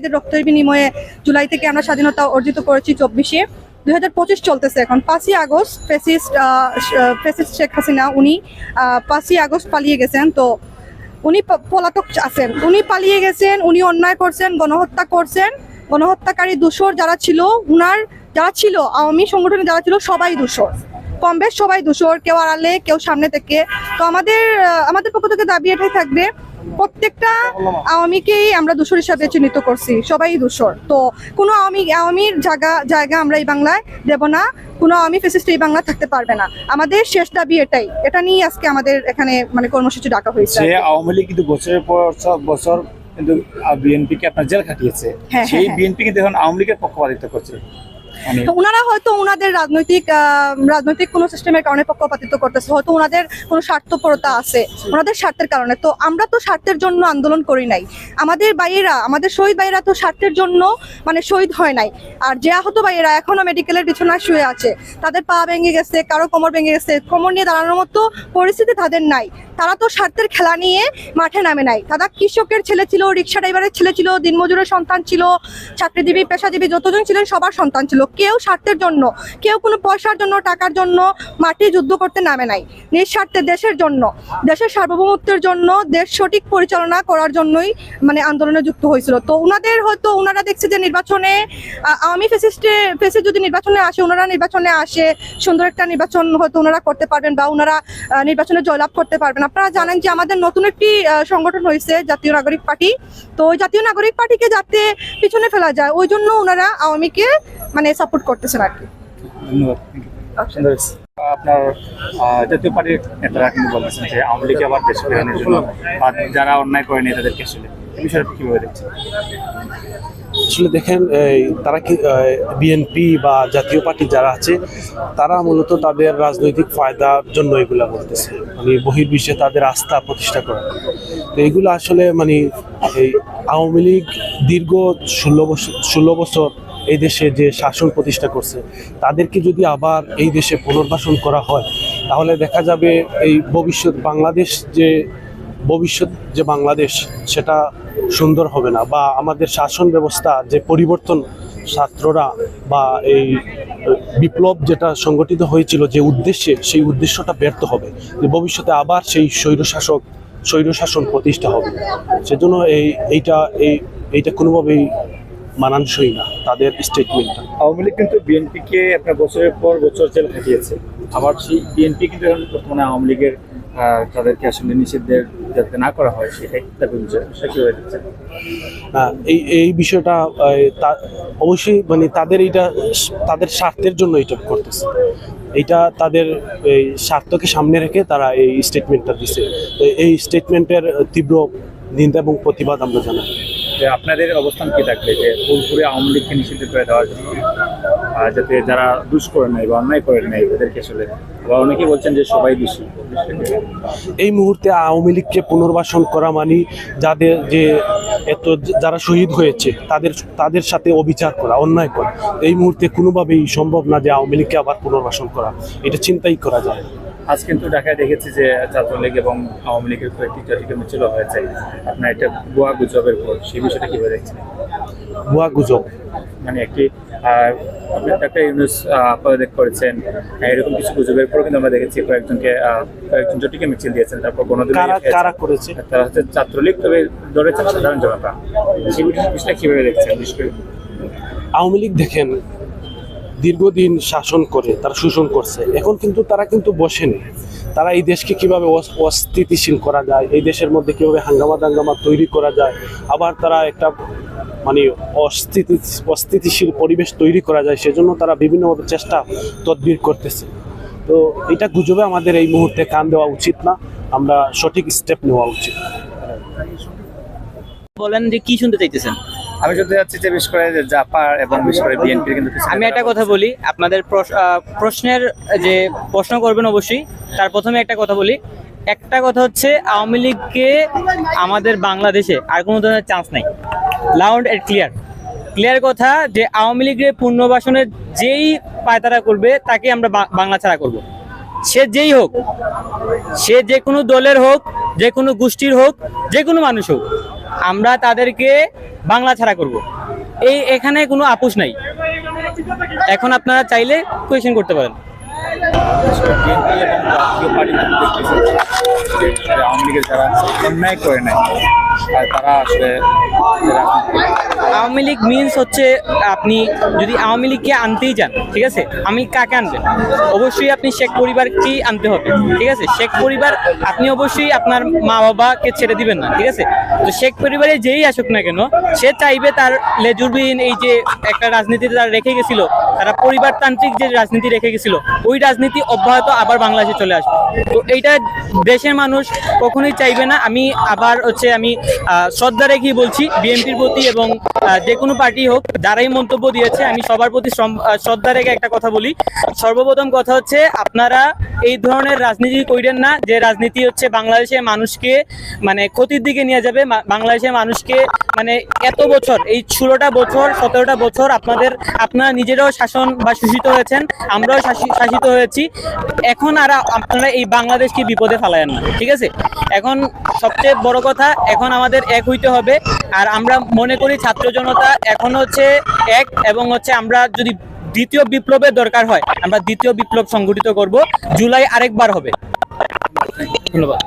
এদের রক্তের বিনিময়ে জুলাই থেকে আমরা স্বাধীনতা অর্জিত করেছি চব্বিশে। দুই হাজার পঁচিশ চলতেছে এখন। পাঁচই August fascist fascist Sheikh Hasina, উনি পাঁচই আগস্ট পালিয়ে গেছেন। তো উনি পলাতক আছেন। উনি পালিয়ে গেছেন, উনি অন্যায় করছেন, গণহত্যা করছেন। গণহত্যাকারী দূষর যারা ছিল, উনার যারা ছিল, আওয়ামী সংগঠনে যারা ছিল, সবাই দূষর। কম বেশ সবাই দূষর, কেউ আড়ালে, কেউ সামনে থেকে। তো আমাদের আমাদের পক্ষ থেকে দাবি এটাই থাকবে প্রত্যেকটা আওয়ামীকেই আমরা দূষর হিসাবে চিহ্নিত করছি সবাই দূষর। তো কোনো আওয়ামী আওয়ামীর জায়গা জায়গা আমরা এই বাংলায় দেব না কোনো আওয়ামী ফেসিস্ট এই বাংলা থাকতে পারবে না। আমাদের শেষ দাবি এটাই। এটা নিয়ে আজকে আমাদের এখানে মানে কর্মসূচি ডাকা হয়েছে আওয়ামী লীগ কিন্তু বছরের পর বছর কিন্তু বিএনপি কে আপনার জেল খাটিয়েছে। হ্যাঁ, সেই হ্যাঁ। বিএনপি কিন্তু এখন আওয়ামী লীগের পক্ষপাতিত্ব করছে। ওনারা হয়তো ওনাদের রাজনৈতিক রাজনৈতিক কোনো সিস্টেমের কারণে পক্ষপাতিত্ব করতেছে, হয়তো ওনাদের কোনো স্বার্থপরতা আছে, ওনাদের স্বার্থের কারণে। তো আমরা তো স্বার্থের জন্য আন্দোলন করি নাই। আমাদের বাইয়েরা আমাদের শহীদ বাইরা তো স্বার্থের জন্য মানে শহীদ হয় নাই। আর যে আহত ভাইয়েরা এখনও মেডিকেলের বিছানায় শুয়ে আছে, তাদের পা ভেঙে গেছে, কারও কোমর ভেঙে গেছে, কোমর নিয়ে দাঁড়ানোর মতো পরিস্থিতি তাদের নাই। তারা তো স্বার্থের খেলা নিয়ে মাঠে নামে নাই। তারা কৃষকের ছেলে ছিল, রিক্সা ড্রাইভারের ছেলে ছিল, দিনমজুরের সন্তান ছিল, চাকরিজীবী, পেশাজীবী, যতজন ছিলেন সবার সন্তান ছিল। কেউ স্বার্থের জন্য, কেউ কোনো পয়সার জন্য, টাকার জন্য মাটি যুদ্ধ করতে নামে নাই। নিঃস্বার্থে দেশের জন্য, দেশের সার্বভৌমত্বের জন্য দেশ সঠিক পরিচালনা করার জন্যই মানে আন্দোলনে যুক্ত হয়েছিল। তো ওনাদের হয়তো ওনারা দেখছে যে নির্বাচনে আওয়ামী ফেসিস্টে ফেসে যদি নির্বাচনে আসে ওনারা নির্বাচনে আসে, সুন্দর একটা নির্বাচন হয়তো ওনারা করতে পারবেন বা ওনারা নির্বাচনে জয়লাভ করতে পারবেন। আপনারা জানেন যে আমাদের নতুন একটি সংগঠন হয়েছে জাতীয় নাগরিক পার্টি। তো জাতীয় নাগরিক পার্টিকে যাতে পিছনে ফেলা যায়, ওই জন্য ওনারা আওয়ামীকে মানে সাপোর্ট করতেছেন আর কি। ধন্যবাদ আপনার জাতীয় পার্টির নেতারা কিন্তু বলতেছেন যে আওয়ামী লীগ আবার দেশ ফেরানোর জন্য বা যারা অন্যায় করেনি তাদেরকে আসলে এই বিষয়টা কীভাবে দেখছেন? আসলে দেখেন এই, তারা কি বিএনপি বা জাতীয় পার্টি যারা আছে তারা মূলত তাদের রাজনৈতিক ফায়দার জন্য এগুলা বলতেছে মানে বহির্বিশ্বে তাদের আস্থা প্রতিষ্ঠা করা। তো এগুলো আসলে মানে এই আওয়ামী লীগ দীর্ঘ ষোলো বছর ষোলো বছর এই দেশে যে শাসন প্রতিষ্ঠা করছে, তাদেরকে যদি আবার এই দেশে পুনর্বাসন করা হয়, তাহলে দেখা যাবে এই ভবিষ্যৎ বাংলাদেশ যে, ভবিষ্যৎ যে বাংলাদেশ, সেটা সুন্দর হবে না। বা আমাদের শাসন ব্যবস্থা যে পরিবর্তন ছাত্ররা বা এই বিপ্লব যেটা সংগঠিত হয়েছিল যে উদ্দেশ্যে, সেই উদ্দেশ্যটা ব্যর্থ হবে। যে ভবিষ্যতে আবার সেই স্বৈরশাসক, স্বৈরশাসন প্রতিষ্ঠা হবে। সেজন্য এই, এইটা এই, এইটা কোনোভাবেই মানানসই না তাদের স্টেটমেন্টটা আওয়ামী লীগ কিন্তু বিএনপিকে আপনার বছরের পর বছর জেল খাটিয়েছে। আবার সেই বিএনপি কিন্তু এখন বর্তমানে আওয়ামী লীগের তাদেরকে আসলে নিষিদ্ধের যাতে না করা হয় সেটাই কীভাবে দেখছেন আহ, এই এই বিষয়টা অবশ্যই মানে তাদের এইটা তাদের স্বার্থের জন্য এটা করতেছে। এটা তাদের এই স্বার্থকে সামনে রেখে তারা এই স্টেটমেন্টটা দিছে। এই স্টেটমেন্টের তীব্র নিন্দা এবং প্রতিবাদ আমরা জানাই। যে আপনাদের অবস্থান কি থাকবে? যে ফুলপুরে আওয়ামী লীগকে নিষিদ্ধ করে দেওয়ার জন্য যাতে যারা দুষ করে বা অন্যায় করে নাই তাদেরকে আসলে, বা অনেকেই বলছেন যে সবাই দোষী। এই মুহূর্তে আওয়ামী লীগকে পুনর্বাসন করা মানে যাদের যে এত যারা শহীদ হয়েছে, তাদের তাদের সাথে অবিচার করা, অন্যায় করা, এই মুহূর্তে কোনোভাবেই সম্ভব না যে আওয়ামী লীগকে আবার পুনর্বাসন করা। এটা চিন্তাই করা যায়। আজ কিন্তু ঢাকায় দেখেছি যে ছাত্রলীগ এবং আওয়ামী লীগের কয়েকটি জাতিকে মিছিল হয়েছে। আপনার একটা গোয়া গুজবের পর সেই বিষয়টা কীভাবে দেখছেন? ভুয়া গুজব। মানে একটি একটা ইউনুস পদত্যাগ করেছেন এরকম কিছু গুজবের পর কিন্তু আমরা দেখেছি কয়েকজনকে কয়েকজন জটিকে মিছিল দিয়েছেন তারপর গণদল কারা কারা করেছে? তারা হচ্ছে ছাত্রলীগ তবে ধরেছেন সাধারণ জনতা। সেই বিষয়টা কীভাবে দেখছেন আওয়ামী লীগ দেখেন দীর্ঘদিন শাসন করে, তারা শোষণ করছে। এখন কিন্তু তারা কিন্তু বসেনি। তারা এই দেশকে কীভাবে অস- অস্থিতিশীল করা যায়, এই দেশের মধ্যে কীভাবে হাঙ্গামা দাঙ্গামা তৈরি করা যায়, আবার তারা একটা মানে অস্থিতি, অস্থিতিশীল পরিবেশ তৈরি করা যায়, সেজন্য তারা বিভিন্নভাবে চেষ্টা তদবির করতেছে। তো এটা গুজবে আমাদের এই মুহূর্তে কান দেওয়া উচিত না, আমরা সঠিক স্টেপ নেওয়া উচিত। বলেন যে কি শুনতে চাইতেছেন? আমি যদি যাচ্ছি যে বিশেষ করে জাপার এবং বিশেষ করে বিএনপির কিন্তু আমি একটা কথা বলি, আপনাদের প্রশ- প্রশ্নের যে প্রশ্ন করবেন অবশ্যই, তার প্রথমে একটা কথা বলি। একটা কথা হচ্ছে, আওয়ামী লীগকে আমাদের বাংলাদেশে আর কোনো ধরনের চান্স নাই। লাউন্ড এন্ড ক্লিয়ার ক্লিয়ার কথা যে আওয়ামী লীগের পুনর্বাসনের যেই পায়তারা করবে, তাকে আমরা বাংলা ছাড়া করব। সে যেই হোক, সে যে কোনো দলের হোক, যে কোনো গোষ্ঠীর হোক, যে কোনো মানুষ হোক আমরা তাদেরকে বাংলা ছাড়া করব। এই এখানে কোনো আপোষ নাই। এখন আপনারা চাইলে কোয়েশন করতে পারেন। আওয়ামী লীগের যারা অন্যায় করে নাই। তারা আসলে আওয়ামী লীগ মিনস হচ্ছে আপনি যদি আওয়ামী লীগকে আনতেই চান ঠিক আছে? আমি কাকে আনবেন অবশ্যই আপনি শেখ পরিবারকেই আনতে হবে, ঠিক আছে? শেখ পরিবার, আপনি অবশ্যই আপনার মা বাবাকে ছেড়ে দিবেন না, ঠিক আছে? তো শেখ পরিবারে যেই আসুক না কেন, সে চাইবে তার লেজুরবিহীন এই যে একটা রাজনীতিতে তারা রেখে গেছিল, তারা পরিবারতান্ত্রিক যে রাজনীতি রেখে গেছিল, ওই রাজনীতি অব্যাহত আবার বাংলাদেশে চলে আসবে। তো এইটা দেশের মানুষ কখনোই চাইবে না, আমি আবার হচ্ছে আমি আহ, শ্রদ্ধা রেখেই বলছি বিএনপির প্রতি এবং যে কোনো পার্টি হোক যারাই মন্তব্য দিয়েছে আমি সবার প্রতি শ্রদ্ধা রেখে একটা কথা বলি। সর্বপ্রথম কথা হচ্ছে আপনারা এই ধরনের রাজনীতি কইরেন না যে রাজনীতি হচ্ছে বাংলাদেশের মানুষকে মানে ক্ষতির দিকে নিয়ে যাবে। বাংলাদেশের মানুষকে মানে এত বছর এই ষোলোটা বছর সতেরোটা বছর আপনাদের আপনারা নিজেরাও শাসন বা শোষিত হয়েছেন আমরাও শাসিত হয়েছি। এখন আর আপনারা এই বাংলাদেশকে বিপদে ফেলায়েন না ঠিক আছে? এখন সবচেয়ে বড় কথা এখন আমাদের এক হইতে হবে। আর আমরা মনে করি ছাত্র জনতা এখন হচ্ছে এক এবং হচ্ছে আমরা যদি দ্বিতীয় বিপ্লবের দরকার হয়, আমরা দ্বিতীয় বিপ্লব সংগঠিত করব। জুলাই আরেকবার হবে। ধন্যবাদ।